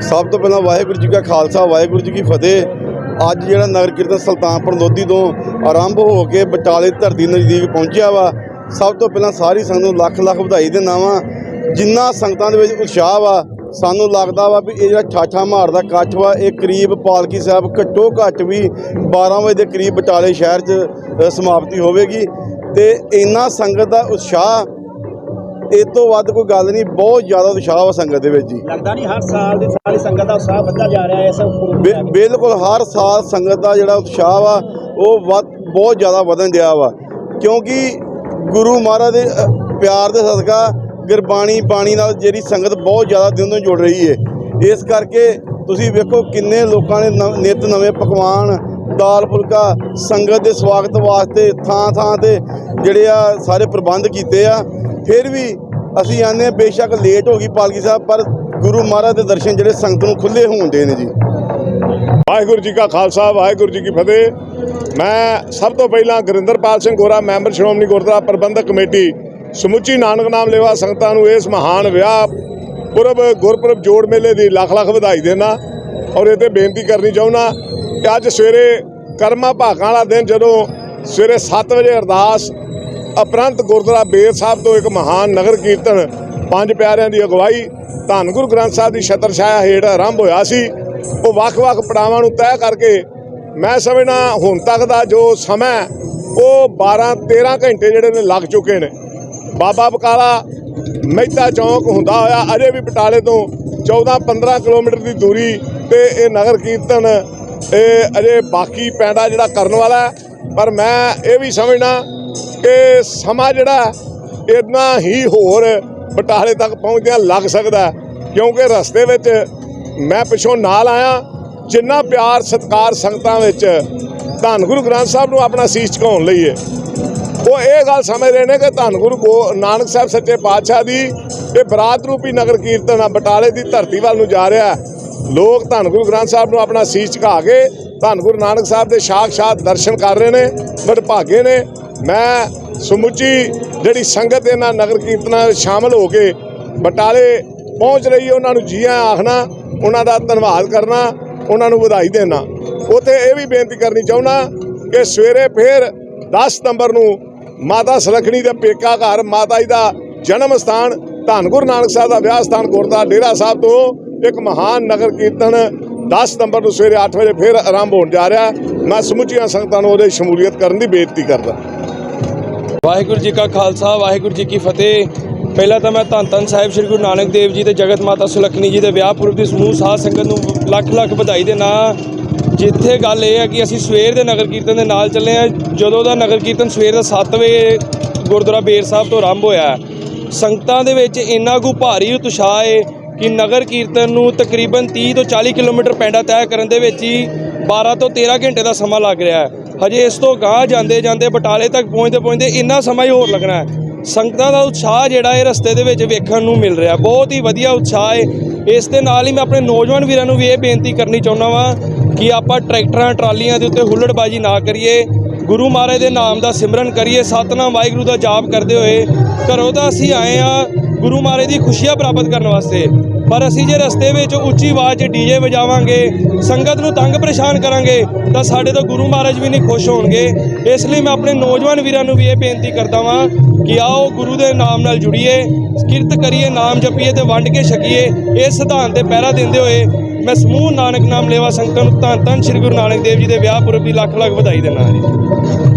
ਸਭ ਤੋਂ ਪਹਿਲਾਂ ਵਾਹਿਗੁਰੂ ਜੀ ਕਾ ਖਾਲਸਾ, ਵਾਹਿਗੁਰੂ ਜੀ ਕੀ ਫਤਿਹ। ਅੱਜ ਜਿਹੜਾ ਨਗਰ ਕੀਰਤਨ ਸੁਲਤਾਨਪੁਰ ਲੋਧੀ ਤੋਂ ਆਰੰਭ ਹੋ ਕੇ ਬਟਾਲੇ ਧਰਤੀ ਨਜ਼ਦੀਕ ਪਹੁੰਚਿਆ ਵਾ, ਸਭ ਤੋਂ ਪਹਿਲਾਂ ਸਾਰੀ ਸੰਗਤ ਨੂੰ ਲੱਖ ਲੱਖ ਵਧਾਈ ਦਿੰਦਾ ਵਾਂ। ਜਿੰਨਾ ਸੰਗਤਾਂ ਦੇ ਵਿੱਚ ਉਤਸ਼ਾਹ ਵਾ, ਸਾਨੂੰ ਲੱਗਦਾ ਵਾ ਵੀ ਇਹ ਜਿਹੜਾ ਠਾਠਾ ਮਾਰਦਾ ਇਕੱਠ ਵਾ, ਇਹ ਕਰੀਬ ਪਾਲਕੀ ਸਾਹਿਬ ਘੱਟੋ ਘੱਟ ਵੀ 12 ਵਜੇ ਦੇ ਕਰੀਬ ਬਟਾਲੇ ਸ਼ਹਿਰ 'ਚ ਸਮਾਪਤੀ ਹੋਵੇਗੀ। ਤੇ ਇੰਨਾ ਸੰਗਤ ਦਾ ਉਤਸ਼ਾਹ ਇਹ ਤੋਂ ਵੱਧ ਕੋਈ ਗੱਲ ਨਹੀਂ ਬਹੁਤ ਜ਼ਿਆਦਾ ਉਤਸ਼ਾਹ ਵਾ ਸੰਗਤ ਦੇ ਵਿੱਚ ਜੀ। ਲੱਗਦਾ ਨਹੀਂ ਹਰ ਸਾਲ ਦੀ ਸਾਰੀ ਸੰਗਤ ਦਾ ਉਤਸ਼ਾਹ ਵੱਧਦਾ ਜਾ ਰਿਹਾ ਹੈ ਇਸ ਬਿ- ਬਿਲਕੁਲ ਹਰ ਸਾਲ ਸੰਗਤ ਦਾ ਜਿਹੜਾ ਉਤਸ਼ਾਹ ਵਾ ਉਹ ਵੱਧ ਬਹੁਤ ਜ਼ਿਆਦਾ ਵਧਣ ਡਿਆ ਵਾ। ਕਿਉਂਕਿ ਗੁਰੂ ਮਹਾਰਾਜ ਦੇ ਅ, ਪਿਆਰ ਦੇ ਸਦਕਾ ਗੁਰਬਾਣੀ ਬਾਣੀ ਨਾਲ ਜਿਹੜੀ ਸੰਗਤ ਬਹੁਤ ਜ਼ਿਆਦਾ ਦਿਨ ਤੋਂ ਜੁੜ ਰਹੀ ਹੈ ਇਸ ਕਰਕੇ ਤੁਸੀਂ ਵੇਖੋ ਕਿੰਨੇ ਲੋਕਾਂ ਨੇ ਨਵ- ਨਿੱਤ ਨਵੇਂ ਪਕਵਾਨ ਦਾਲ ਫੁਲਕਾ ਸੰਗਤ ਦੇ ਸਵਾਗਤ ਵਾਸਤੇ ਥਾਂ ਥਾਂ ਤੇ ਜਿਹੜੇ ਆ ਸਾਰੇ ਪ੍ਰਬੰਧ ਕੀਤੇ ਆ। ਫਿਰ ਵੀ ਅਸੀਂ ਆਨੇ ਹਾਂ, ਬੇਸ਼ੱਕ ਲੇਟ ਹੋ ਗਈ ਪਾਲਕੀ ਸਾਹਿਬ, ਪਰ ਗੁਰੂ ਮਹਾਰਾਜ ਦੇ ਦਰਸ਼ਨ ਜਿਹੜੇ ਸੰਗਤ ਨੂੰ ਖੁੱਲੇ ਹੋਣਦੇ ਨੇ ਜੀ। ਵਾਹਿਗੁਰੂ ਜੀ ਕਾ ਖਾਲਸਾ, ਵਾਹਿਗੁਰੂ ਜੀ ਕੀ ਫਤਿਹ। ਮੈਂ ਸਭ ਤੋਂ ਪਹਿਲਾਂ ਗੁਰਿੰਦਰਪਾਲ ਸਿੰਘ ਗੋਰਾ, ਮੈਂਬਰ ਸ਼੍ਰੋਮਣੀ ਗੁਰਦੁਆਰਾ ਪ੍ਰਬੰਧਕ ਕਮੇਟੀ, ਸਮੁੱਚੀ ਨਾਨਕ ਨਾਮ ਲੇਵਾ ਸੰਗਤਾਂ ਨੂੰ ਇਸ ਮਹਾਨ ਵਿਆਹ ਪੁਰਬ, ਗੁਰਪੁਰਬ ਜੋੜ ਮੇਲੇ ਦੀ ਲੱਖ ਲੱਖ ਵਧਾਈ ਦੇਣਾ ਔਰ ਇਹ ਤੇ ਬੇਨਤੀ ਕਰਨੀ ਚਾਹੁੰਦਾ ਕਿ ਅੱਜ ਸਵੇਰੇ ਕਰਮਾ ਭਾਗਾਂ ਵਾਲਾ ਦਿਨ, ਜਦੋਂ ਸਵੇਰੇ 7 ਵਜੇ ਅਰਦਾਸ ਉਪਰੰਤ ਗੁਰਦੁਆਰਾ ਬੇਰ ਸਾਹਿਬ ਤੋਂ ਇੱਕ ਮਹਾਨ ਨਗਰ ਕੀਰਤਨ, ਪੰਜ ਪਿਆਰਿਆਂ ਦੀ ਅਗਵਾਈ, ਧੰਨ ਗੁਰੂ ਗ੍ਰੰਥ ਸਾਹਿਬ ਦੀ ਛਤਰ ਛਾਇਆ ਹੇਠ ਆਰੰਭ ਹੋਇਆ ਸੀ। ਉਹ ਵੱਖ-ਵੱਖ ਪੜਾਵਾਂ ਨੂੰ ਤੈਅ ਕਰਕੇ ਮੈਂ ਸਮਝਣਾ ਹੁਣ ਤੱਕ ਦਾ ਜੋ ਸਮਾਂ ਉਹ 12-13 ਘੰਟੇ ਜਿਹੜੇ ਨੇ ਲੱਗ ਚੁੱਕੇ ਨੇ। ਬਾਬਾ ਬਕਾਲਾ ਮਹਿਤਾ ਚੌਂਕ ਹੁੰਦਾ ਹੋਇਆ, ਅਜੇ ਵੀ ਬਟਾਲੇ ਤੋਂ 14-15 ਕਿਲੋਮੀਟਰ ਦੀ ਦੂਰੀ ਤੇ ਇਹ ਨਗਰ ਕੀਰਤਨ, ਇਹ ਅਜੇ ਬਾਕੀ ਪੈਂਡਾ ਜਿਹੜਾ ਕਰਨ ਵਾਲਾ ਪਰ ਮੈਂ ਇਹ ਵੀ ਸਮਝਣਾ ਕਿ ਸਮਾਂ ਜਿਹੜਾ ਇਤਨਾ ਹੀ ਹੋਰ ਬਟਾਲੇ ਤੱਕ ਪਹੁੰਚਦਿਆਂ ਲੱਗ ਸਕਦਾ ਕਿਉਂਕਿ ਰਸਤੇ ਵਿੱਚ ਮੈਂ ਪਿੱਛੋਂ ਨਾਲ ਆਇਆ, ਜਿੰਨਾ ਪਿਆਰ, ਸਤਿਕਾਰ ਸੰਗਤਾਂ ਵਿੱਚ ਧੰਨ ਗੁਰੂ ਗ੍ਰੰਥ ਸਾਹਿਬ ਨੂੰ ਆਪਣਾ ਸੀਸ ਝੁਕਾਉਣ ਲਈ ਹੈ ਉਹ ਇਹ ਗੱਲ ਸਮਝ ਰਹੇ ਨੇ ਕਿ ਧੰਨ ਗੁਰੂ ਗੋ- ਨਾਨਕ ਸਾਹਿਬ ਸੱਚੇ ਪਾਤਸ਼ਾਹ ਦੀ, ਇਹ ਬਰਾਤ ਰੂਪੀ ਨਗਰ ਕੀਰਤਨ ਆ, ਬਟਾਲੇ ਦੀ ਧਰਤੀ ਵੱਲ ਨੂੰ ਜਾ ਰਿਹਾ ਲੋਕ ਧੰਨ ਗੁਰੂ ਗ੍ਰੰਥ ਸਾਹਿਬ ਨੂੰ ਆਪਣਾ ਸੀਸ ਝੁਕਾ ਕੇ ਧੰਨ ਗੁਰੂ ਨਾਨਕ ਸਾਹਿਬ ਦੇ ਸਾਖਸ਼ਾਤ ਦਰਸ਼ਨ ਕਰ ਰਹੇ ਨੇ ਬੜ ਨੇ। ਮੈਂ ਸਮੁੱਚੀ ਜਿਹੜੀ ਸੰਗਤ ਇਹਨਾਂ ਨਗਰ ਕੀਰਤਨਾਂ ਵਿੱਚ ਸ਼ਾਮਲ ਹੋ ਕੇ ਬਟਾਲੇ ਪਹੁੰਚ ਰਹੀ ਹੈ, ਉਹਨਾਂ ਨੂੰ ਜੀ ਆਖਣਾ, ਉਹਨਾਂ ਦਾ ਧੰਨਵਾਦ ਕਰਨਾ, ਉਹਨਾਂ ਨੂੰ ਵਧਾਈ ਦੇਣਾ। ਉਥੇ ਇਹ ਵੀ ਬੇਨਤੀ ਕਰਨੀ ਚਾਹੁੰਦਾ ਕਿ ਸਵੇਰੇ ਫੇਰ 10 ਸਤੰਬਰ ਨੂੰ ਮਾਤਾ ਸੁਲੱਖਣੀ ਦੇ ਪੇਕਾ ਘਰ, ਮਾਤਾ ਜੀ ਦਾ ਜਨਮ ਸਥਾਨ ਧੰਨ ਗੁਰੂ ਨਾਨਕ ਸਾਹਿਬ ਦਾ ਵਿਆਹ ਸਥਾਨ ਗੁਰਦੁਆਰਾ ਡੇਰਾ ਸਾਹਿਬ ਤੋਂ ਇੱਕ ਮਹਾਨ ਨਗਰ ਕੀਰਤਨ 10 ਸਤੰਬਰ ਨੂੰ ਸਵੇਰੇ 8 ਵਜੇ ਫੇਰ ਆਰੰਭ ਹੋਣ ਜਾ ਰਿਹਾ। ਮੈਂ ਸਮੁੱਚੀਆਂ ਸੰਗਤਾਂ ਨੂੰ ਉਹਦੇ ਸ਼ਮੂਲੀਅਤ ਕਰਨ ਦੀ ਬੇਨਤੀ ਕਰਦਾ। ਵਾਹਿਗੁਰੂ ਜੀ ਕਾ ਖਾਲਸਾ, ਵਾਹਿਗੁਰੂ ਜੀ ਕੀ ਫਤਿਹ। ਪਹਿਲਾਂ ਤਾਂ ਮੈਂ ਧੰਨ ਧੰਨ ਸਾਹਿਬ ਸ੍ਰੀ ਗੁਰੂ ਨਾਨਕ ਦੇਵ ਜੀ ਤੇ ਜਗਤ ਮਾਤਾ ਸੁਲੱਖਣੀ ਜੀ ਦੇ ਵਿਆਹ ਪੁਰਬ ਦੀ ਸਮੂਹ ਸਾਧ ਸੰਗਤ ਨੂੰ ਲੱਖ ਲੱਖ ਵਧਾਈ ਦੇਣਾ ਜਿੱਥੇ ਗੱਲ ਇਹ ਹੈ ਕਿ ਅਸੀਂ ਸਵੇਰ ਦੇ ਨਗਰ ਕੀਰਤਨ ਦੇ ਨਾਲ ਚੱਲੇ ਆ ਜਦੋਂ ਦਾ ਨਗਰ ਕੀਰਤਨ ਸਵੇਰ ਦਾ 7 ਵਜੇ ਗੁਰਦੁਆਰਾ ਬੇਰ ਸਾਹਿਬ ਤੋਂ ਆਰੰਭ ਹੋਇਆ ਸੰਗਤਾਂ ਦੇ ਵਿੱਚ ਇੰਨਾ ਕੁ ਭਾਰੀ ਉਤਸ਼ਾਹ ਹੈ ਕਿ ਨਗਰ ਕੀਰਤਨ ਨੂੰ ਤਕਰੀਬਨ 30 ਤੋਂ 40 ਕਿਲੋਮੀਟਰ ਪੈਂਡਾ ਤੈਅ ਕਰਨ ਦੇ ਵਿੱਚ ਹੀ 12 ਤੋਂ 13 ਘੰਟੇ ਦਾ ਸਮਾਂ ਲੱਗ ਰਿਹਾ ਹੈ। ਹਜੇ ਇਸ ਤੋਂ ਗਾਂਹ ਜਾਂਦੇ ਜਾਂਦੇ ਬਟਾਲੇ ਤੱਕ ਪਹੁੰਚਦੇ ਪਹੁੰਚਦੇ ਇੰਨਾ ਸਮਾਂ ਹੀ ਹੋਰ ਲੱਗਣਾ ਹੈ। ਸੰਗਤਾਂ ਦਾ ਉਤਸ਼ਾਹ ਜਿਹੜਾ ਇਹ ਰਸਤੇ ਦੇ ਵਿੱਚ ਵੇਖਣ ਨੂੰ ਮਿਲ ਰਿਹਾ। ਬਹੁਤ ਹੀ ਵਧੀਆ ਉਤਸ਼ਾਹ ਹੈ। ਇਸ ਦੇ ਨਾਲ ਹੀ ਮੈਂ ਆਪਣੇ ਨੌਜਵਾਨ ਵੀਰਾਂ ਨੂੰ ਵੀ ਇਹ ਬੇਨਤੀ ਕਰਨੀ ਚਾਹੁੰਦਾ ਵਾਂ ਕਿ ਆਪਾਂ ਟਰੈਕਟਰਾਂ, ਟਰਾਲੀਆਂ ਦੇ ਉੱਤੇ ਹੁੱਲੜਬਾਜੀ ਨਾ ਕਰੀਏ। ਗੁਰੂ ਮਹਾਰਾਜ ਦੇ ਨਾਮ ਦਾ ਸਿਮਰਨ ਕਰੀਏ, ਸਤਨਾਮ ਵਾਹਿਗੁਰੂ ਦਾ ਜਾਪ ਕਰਦੇ ਹੋਏ, ਘਰੋਂ ਤਾਂ ਅਸੀਂ ਆਏ ਆ ਗੁਰੂ ਮਹਾਰਾਜ ਦੀ ਖੁਸ਼ੀਆਂ ਪ੍ਰਾਪਤ ਕਰਨ ਵਾਸਤੇ। ਪਰ ਅਸੀਂ ਜੇ ਰਸਤੇ ਵਿੱਚ ਉੱਚੀ ਆਵਾਜ਼ 'ਚ ਡੀਜੇ ਵਜਾਵਾਂਗੇ, ਸੰਗਤ ਨੂੰ ਤੰਗ ਪਰੇਸ਼ਾਨ ਕਰਾਂਗੇ, ਤਾਂ ਸਾਡੇ ਤੋਂ ਗੁਰੂ ਮਹਾਰਾਜ ਵੀ ਨਹੀਂ ਖੁਸ਼ ਹੋਣਗੇ। ਇਸ ਲਈ ਮੈਂ ਆਪਣੇ ਨੌਜਵਾਨ ਵੀਰਾਂ ਨੂੰ ਵੀ ਇਹ ਬੇਨਤੀ ਕਰਦਾ ਵਾਂ ਕਿ ਆਓ ਗੁਰੂ ਦੇ ਨਾਮ ਨਾਲ ਜੁੜੀਏ, ਕਿਰਤ ਕਰੀਏ, ਨਾਮ ਜਪੀਏ ਤੇ ਵੰਡ ਕੇ ਛਕੀਏ। ਇਸ ਸਿਧਾਂਤ ਤੇ ਪਹਿਰਾ ਦਿੰਦੇ ਹੋਏ ਮੈਂ ਸਮੂਹ ਨਾਨਕ ਨਾਮ ਲੇਵਾ ਸੰਗਤਾਂ ਨੂੰ ਧੰਨ ਧੰਨ ਸ੍ਰੀ ਗੁਰੂ ਨਾਨਕ ਦੇਵ ਜੀ ਦੇ ਵਿਆਹ ਪੁਰਬ ਦੀ ਲੱਖ ਲੱਖ ਵਧਾਈ ਦਿੰਦਾ ਹਾਂ ਜੀ।